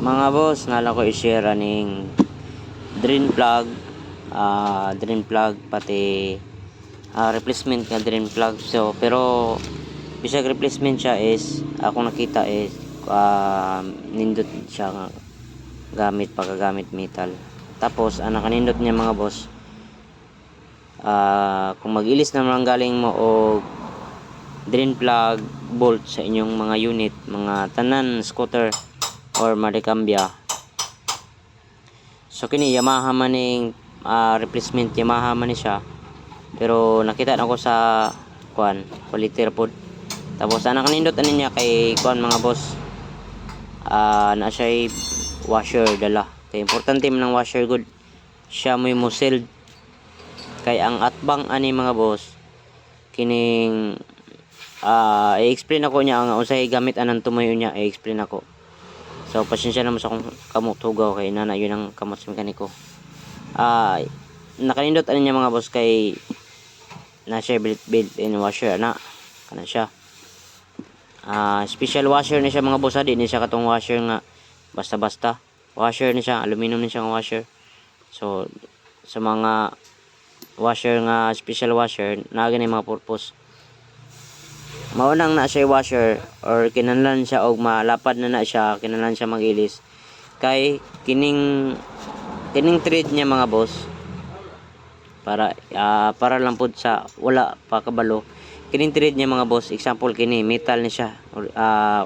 Mga boss, nala ko i-share aning drain plug, ah drain plug pati ah, replacement nga drain plug. So, pero bisag replacement siya is ako nakita is ah, nindot siya nga gamit pagkagamit metal. Tapos ang nakanindot niya mga boss ah kung mag-ilis naman galing mo o drain plug bolt sa inyong mga unit, mga tanan scooter or marikambya. So kini Yamaha maning ah, replacement Yamaha man siya. Pero nakita na ko sa kuan, quality report. Tapos ana kanindot ani niya kay kuan mga boss. Ah na siya washer dala. Kay importante man ang washer good. Siya mo sealed. Kay ang atbang ani mga boss kining ah i-explain ako niya ang usay gamit anang tumayo niya i-explain ako. So pasensya naman sa akong kamot tugaw kay nana yun ang kamot sa mekaniko. Ah nakanindot ano niya mga boss kay na siya built, built in washer na kana siya. Ah special washer ni siya mga boss di ni siya katong washer nga basta-basta. Washer ni siya, aluminum ni siya washer. So sa mga washer nga special washer na gani mga purpose maunang na siya washer or kinahanglan siya og malapad na na siya kinahanglan siya magilis. Kay kining kining thread niya mga boss para ah, para lang pud sa wala pa kabalo. Kining thread niya mga boss example kini metal ni siya or ah,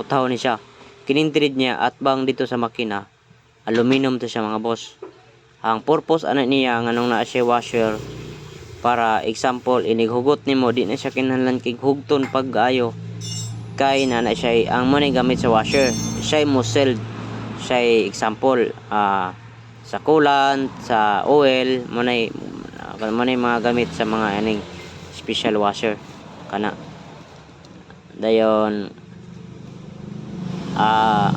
utaw ni siya. Kining thread niya at bang dito sa makina aluminum to siya mga boss. Ang purpose ana niya nganong naa siya washer para example inighugot nimo di na siya kinahanglan kig hugton pag-ayo kay na na siya ang mo gamit sa washer. Siya mo seld siya example ah sa coolant sa oil mo na mo na mga gamit sa mga aning special washer. Kana. Dayon ah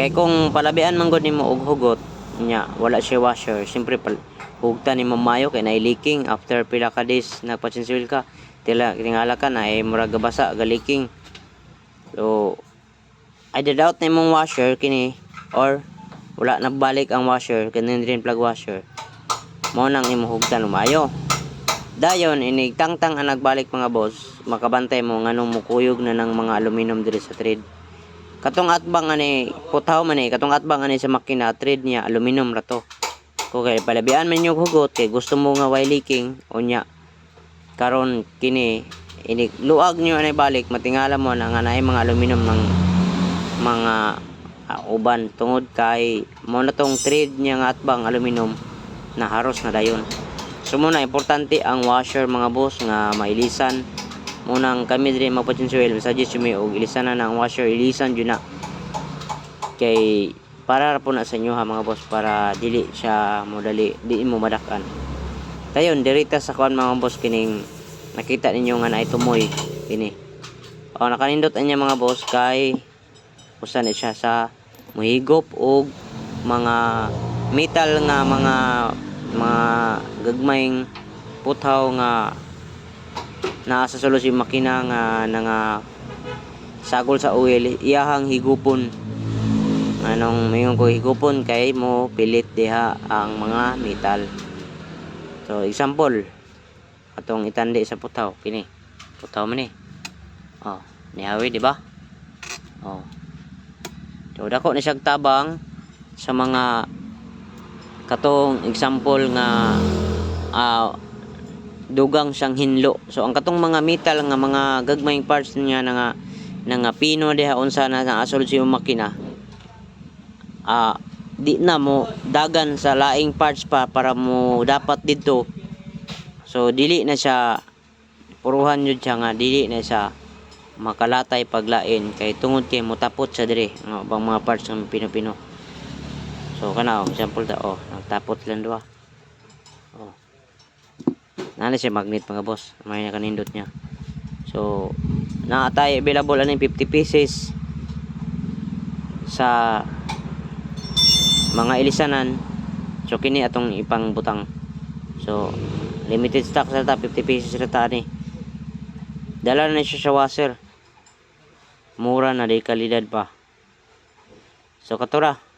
kay kung palabian man gud nimo og hugot nya wala siya washer. Siyempre pal hugta ni mamayo kay na leaking after pila ka days nagpachinsil ka. Tila tingala ka na ay murag basa ga leaking so I doubt na imong washer kini or wala nagbalik ang washer kanin rin plug washer. Mo nang imong hugtan lumayo dayon inig tangtang ang nagbalik mga boss. Makabantay mo nganong mukuyog na ng mga aluminum diri sa thread katong atbang ani putaw man ni katong atbang ani sa makina thread niya aluminum ra to. Kung kay palabian man yung hugot kay gusto mo nga way leaking unya karon kini ini luag nyo anay balik matingala mo na nga naay mga aluminum ng mga ah, uban. Tungod kay mo na tong thread niya nga atbang aluminum na haros na dayon. So muna importante ang washer mga boss nga mailisan munang kami diri magpatsinsuel suggest mi og ilisan na ang washer ilisan jud na. Kay para ra po na sa inyo ha mga boss para dili siya modali di mo madakan. Dayon dirita sa kuan mga boss kining nakita ninyo nga naay tumoy kini. O nakanindot anya mga boss kay usa ni siya sa muhigop og mga metal nga mga mga gagmayng putaw nga naa sa si makina nga nga sagol sa oil iyahang higupon. Anong mayon ko higupon kay mo pilit diha ang mga metal. So example. Atong itandi sa putaw. Kini. Putaw man ni. Oh nihawi di ba? Oh. So dako ni siyang tabang sa mga katong example nga ah, dugang siyang hinlo. So ang katong mga metal nga mga gagmayng parts niya na nga na nga pino diha unsa na nga asol siya makina. Ah di na mo dagan sa laing parts pa para mo dapat dito. So dili na siya puruhan yun siya nga dili na siya makalatay paglain kay tungod kay mutapot sa dire nga bang mga parts ng pino-pino. So kana oh, example ta oh nagtapot lang duha. Oh nana siya magnet mga boss. May nakanindot niya. So naatay available ani 50 pieces sa mga ilisanan. So kini atong ipang butang. So limited stock sa ta 50 pesos sa ta ni. Dala na siya sa washer. Mura na di kalidad pa. So katura.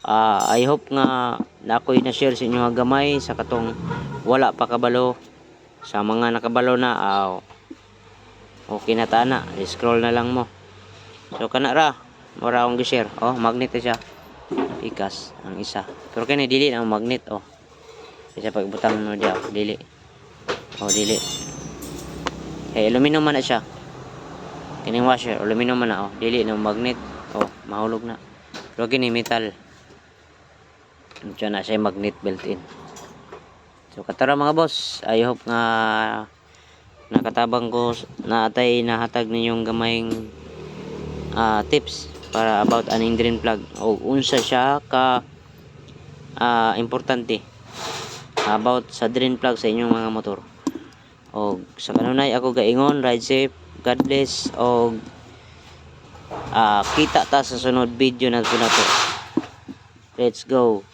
Ah, I hope nga na ako'y na-share sa inyo gamay sa katong wala pa kabalo. Sa mga nakabalo na aw okay na ta na. Scroll na lang mo. So kana ra mura akong gi-share. Oh magnet siya. Ikas ang isa. Pero kani dili na magnet oh. Isa pagbutang mo diya dili. Oh dili. Eh aluminum man na siya. Kining washer aluminum man na oh. Dili na magnet. Oh mahulog na. Pero kini metal Diyan na siya magnet built-in. So katara mga boss, I hope nga nakatabang ko na atay nahatag ninyong gamayng ah, tips para about aning drain plug o unsa siya ka ah, importante about sa drain plug sa inyong mga motor. O sa kanunay ako gaingon, ride safe, God bless o ah, kita ta sa sunod video na to. Let's go.